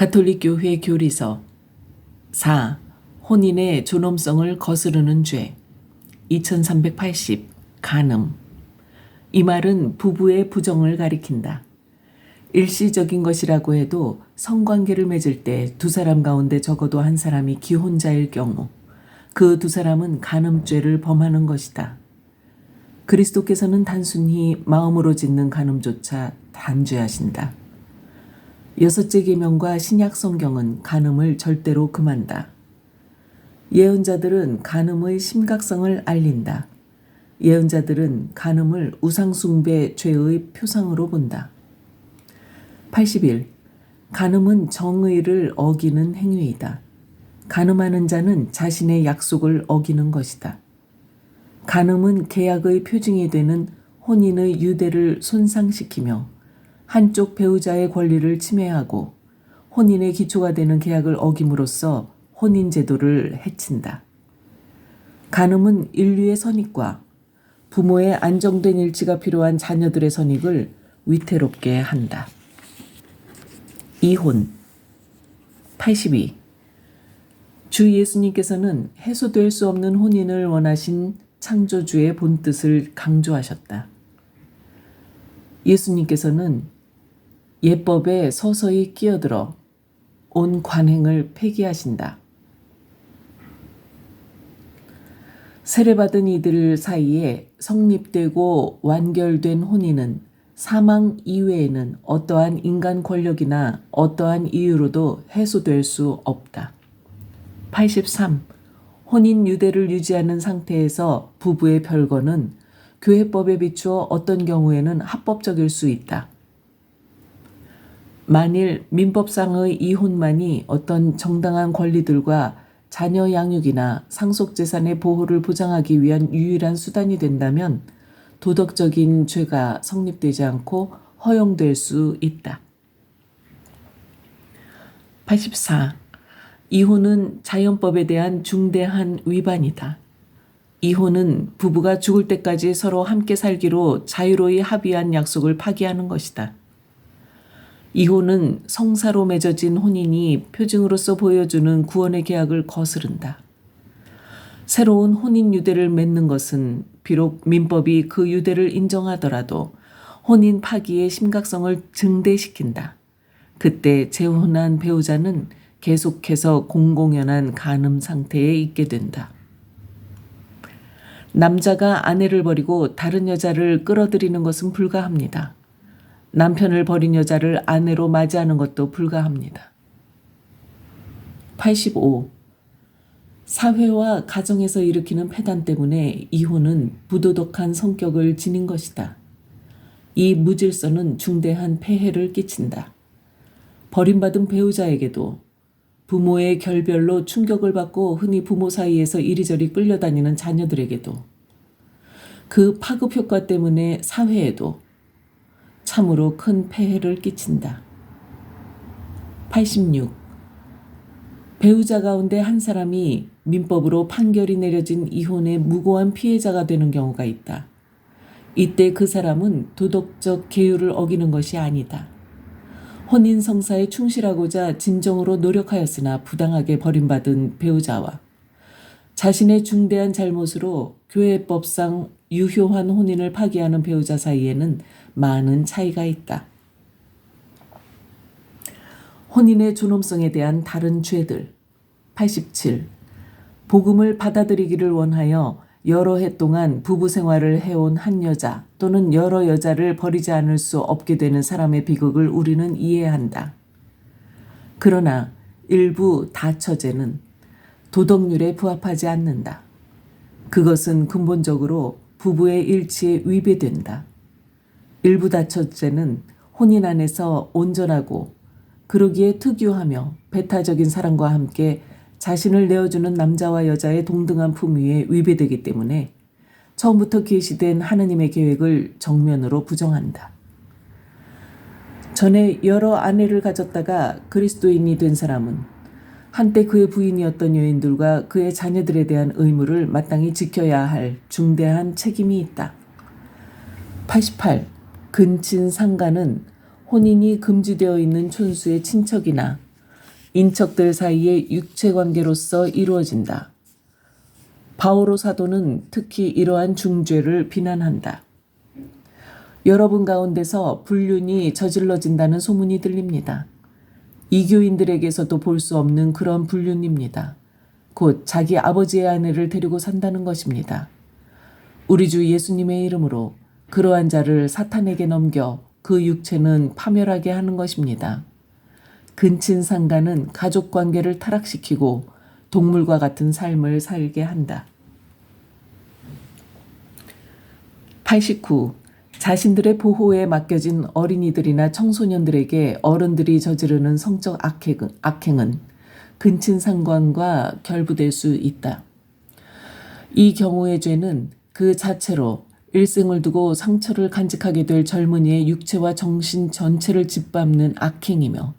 가톨릭 교회 교리서 4. 혼인의 존엄성을 거스르는 죄 2380 간음 이 말은 부부의 부정을 가리킨다. 일시적인 것이라고 해도 성관계를 맺을 때 두 사람 가운데 적어도 한 사람이 기혼자일 경우 그 두 사람은 간음죄를 범하는 것이다. 그리스도께서는 단순히 마음으로 짓는 간음조차 단죄하신다. 여섯째 계명과 신약 성경은 간음을 절대로 금한다. 예언자들은 간음의 심각성을 알린다. 예언자들은 간음을 우상숭배 죄의 표상으로 본다. 81. 간음은 정의를 어기는 행위이다. 간음하는 자는 자신의 약속을 어기는 것이다. 간음은 계약의 표징이 되는 혼인의 유대를 손상시키며 한쪽 배우자의 권리를 침해하고 혼인의 기초가 되는 계약을 어김으로써 혼인 제도를 해친다. 간음은 인류의 선익과 부모의 안정된 일치가 필요한 자녀들의 선익을 위태롭게 한다. 이혼 82. 주 예수님께서는 해소될 수 없는 혼인을 원하신 창조주의 본뜻을 강조하셨다. 예수님께서는 예법에 서서히 끼어들어 온 관행을 폐기하신다. 세례받은 이들 사이에 성립되고 완결된 혼인은 사망 이외에는 어떠한 인간 권력이나 어떠한 이유로도 해소될 수 없다. 83. 혼인 유대를 유지하는 상태에서 부부의 별거는 교회법에 비추어 어떤 경우에는 합법적일 수 있다. 만일 민법상의 이혼만이 어떤 정당한 권리들과 자녀 양육이나 상속 재산의 보호를 보장하기 위한 유일한 수단이 된다면 도덕적인 죄가 성립되지 않고 허용될 수 있다. 84. 이혼은 자연법에 대한 중대한 위반이다. 이혼은 부부가 죽을 때까지 서로 함께 살기로 자유로이 합의한 약속을 파기하는 것이다. 이혼은 성사로 맺어진 혼인이 표징으로서 보여주는 구원의 계약을 거스른다. 새로운 혼인 유대를 맺는 것은 비록 민법이 그 유대를 인정하더라도 혼인 파기의 심각성을 증대시킨다. 그때 재혼한 배우자는 계속해서 공공연한 간음 상태에 있게 된다. 남자가 아내를 버리고 다른 여자를 끌어들이는 것은 불가합니다. 남편을 버린 여자를 아내로 맞이하는 것도 불가합니다. 85. 사회와 가정에서 일으키는 폐단 때문에 이혼은 부도덕한 성격을 지닌 것이다. 이 무질서는 중대한 폐해를 끼친다. 버림받은 배우자에게도 부모의 결별로 충격을 받고 흔히 부모 사이에서 이리저리 끌려다니는 자녀들에게도 그 파급 효과 때문에 사회에도 참으로 큰 폐해를 끼친다. 86. 배우자 가운데 한 사람이 민법으로 판결이 내려진 이혼의 무고한 피해자가 되는 경우가 있다. 이때 그 사람은 도덕적 계율을 어기는 것이 아니다. 혼인 성사에 충실하고자 진정으로 노력하였으나 부당하게 버림받은 배우자와 자신의 중대한 잘못으로 교회법상 유효한 혼인을 파기하는 배우자 사이에는 많은 차이가 있다. 혼인의 존엄성에 대한 다른 죄들. 87. 복음을 받아들이기를 원하여 여러 해 동안 부부 생활을 해온 한 여자 또는 여러 여자를 버리지 않을 수 없게 되는 사람의 비극을 우리는 이해한다. 그러나 일부 다처제는 도덕률에 부합하지 않는다. 그것은 근본적으로 부부의 일치에 위배된다. 일부 다처제는 혼인 안에서 온전하고 그러기에 특유하며 배타적인 사랑과 함께 자신을 내어주는 남자와 여자의 동등한 품위에 위배되기 때문에 처음부터 계시된 하느님의 계획을 정면으로 부정한다. 전에 여러 아내를 가졌다가 그리스도인이 된 사람은 한때 그의 부인이었던 여인들과 그의 자녀들에 대한 의무를 마땅히 지켜야 할 중대한 책임이 있다. 88. 근친 상가는 혼인이 금지되어 있는 촌수의 친척이나 인척들 사이의 육체 관계로서 이루어진다. 바오로 사도는 특히 이러한 중죄를 비난한다. 여러분 가운데서 불륜이 저질러진다는 소문이 들립니다. 이교인들에게서도 볼 수 없는 그런 불륜입니다. 곧 자기 아버지의 아내를 데리고 산다는 것입니다. 우리 주 예수님의 이름으로 그러한 자를 사탄에게 넘겨 그 육체는 파멸하게 하는 것입니다. 근친 상가는 가족 관계를 타락시키고 동물과 같은 삶을 살게 한다. 89. 자신들의 보호에 맡겨진 어린이들이나 청소년들에게 어른들이 저지르는 성적 악행은, 악행은 근친상관과 결부될 수 있다. 이 경우의 죄는 그 자체로 일생을 두고 상처를 간직하게 될 젊은이의 육체와 정신 전체를 짓밟는 악행이며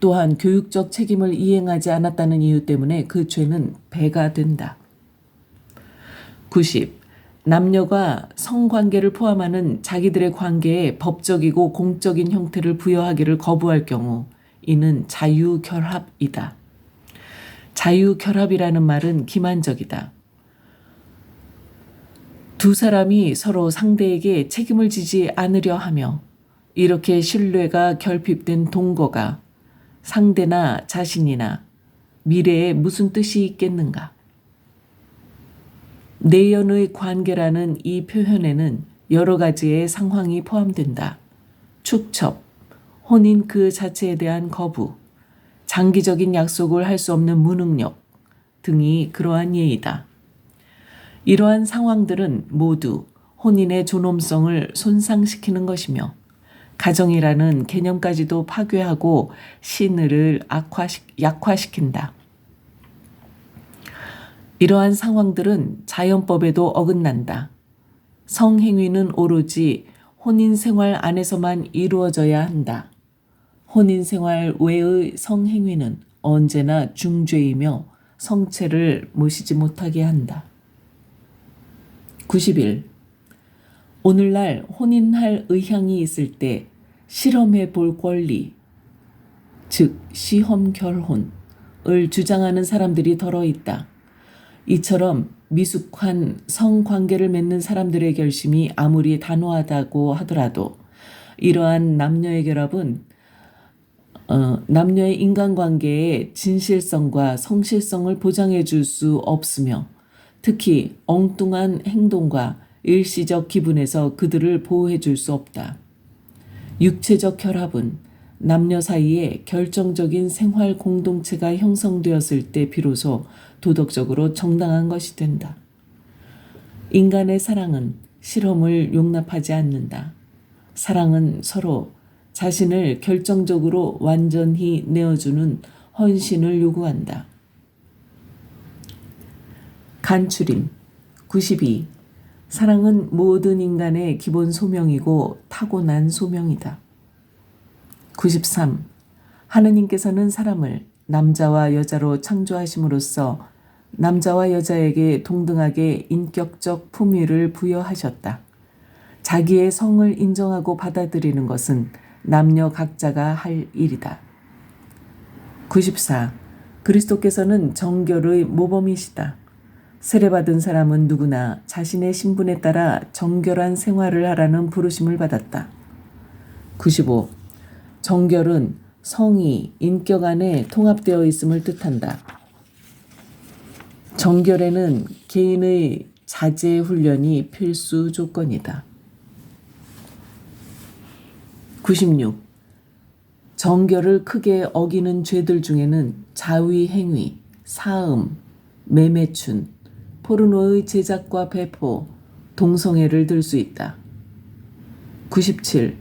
또한 교육적 책임을 이행하지 않았다는 이유 때문에 그 죄는 배가 된다. 90. 남녀가 성관계를 포함하는 자기들의 관계에 법적이고 공적인 형태를 부여하기를 거부할 경우 이는 자유결합이다. 자유결합이라는 말은 기만적이다. 두 사람이 서로 상대에게 책임을 지지 않으려 하며 이렇게 신뢰가 결핍된 동거가 상대나 자신이나 미래에 무슨 뜻이 있겠는가? 내연의 관계라는 이 표현에는 여러 가지의 상황이 포함된다. 축첩, 혼인 그 자체에 대한 거부, 장기적인 약속을 할 수 없는 무능력 등이 그러한 예이다. 이러한 상황들은 모두 혼인의 존엄성을 손상시키는 것이며 가정이라는 개념까지도 파괴하고 신의를 악화시, 약화시킨다. 이러한 상황들은 자연법에도 어긋난다. 성행위는 오로지 혼인 생활 안에서만 이루어져야 한다. 혼인 생활 외의 성행위는 언제나 중죄이며 성체를 모시지 못하게 한다. 90일. 오늘날 혼인할 의향이 있을 때 실험해 볼 권리, 즉 시험 결혼을 주장하는 사람들이 덜어 있다. 이처럼 미숙한 성관계를 맺는 사람들의 결심이 아무리 단호하다고 하더라도 이러한 남녀의 결합은 어, 남녀의 인간관계의 진실성과 성실성을 보장해 줄 수 없으며 특히 엉뚱한 행동과 일시적 기분에서 그들을 보호해 줄 수 없다. 육체적 결합은 남녀 사이에 결정적인 생활 공동체가 형성되었을 때 비로소 도덕적으로 정당한 것이 된다. 인간의 사랑은 실험을 용납하지 않는다. 사랑은 서로 자신을 결정적으로 완전히 내어주는 헌신을 요구한다. 간추림 92. 사랑은 모든 인간의 기본 소명이고 타고난 소명이다. 93. 하느님께서는 사람을 남자와 여자로 창조하심으로써 남자와 여자에게 동등하게 인격적 품위를 부여하셨다. 자기의 성을 인정하고 받아들이는 것은 남녀 각자가 할 일이다. 94. 그리스도께서는 정결의 모범이시다. 세례받은 사람은 누구나 자신의 신분에 따라 정결한 생활을 하라는 부르심을 받았다. 95. 정결은 성이 인격 안에 통합되어 있음을 뜻한다. 정결에는 개인의 자제 훈련이 필수 조건이다. 96. 정결을 크게 어기는 죄들 중에는 자위 행위, 사음, 매매춘, 포르노의 제작과 배포, 동성애를 들 수 있다. 97.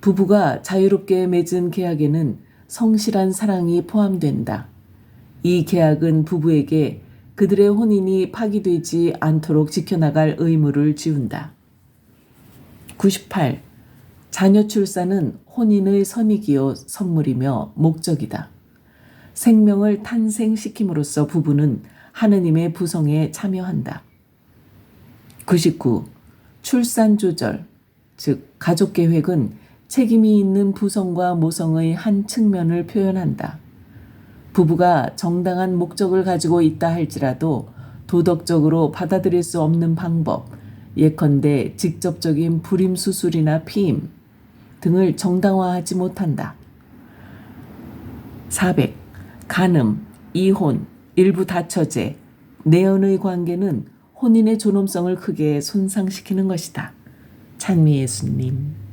부부가 자유롭게 맺은 계약에는 성실한 사랑이 포함된다. 이 계약은 부부에게 그들의 혼인이 파기되지 않도록 지켜나갈 의무를 지운다. 98. 자녀 출산은 혼인의 선익이요 선물이며 목적이다. 생명을 탄생시킴으로써 부부는 하느님의 부성에 참여한다. 99. 출산 조절, 즉 가족 계획은 책임이 있는 부성과 모성의 한 측면을 표현한다. 부부가 정당한 목적을 가지고 있다 할지라도 도덕적으로 받아들일 수 없는 방법, 예컨대 직접적인 불임 수술이나 피임 등을 정당화하지 못한다. 400. 간음, 이혼, 일부 다처제, 내연의 관계는 혼인의 존엄성을 크게 손상시키는 것이다. 찬미 예수님.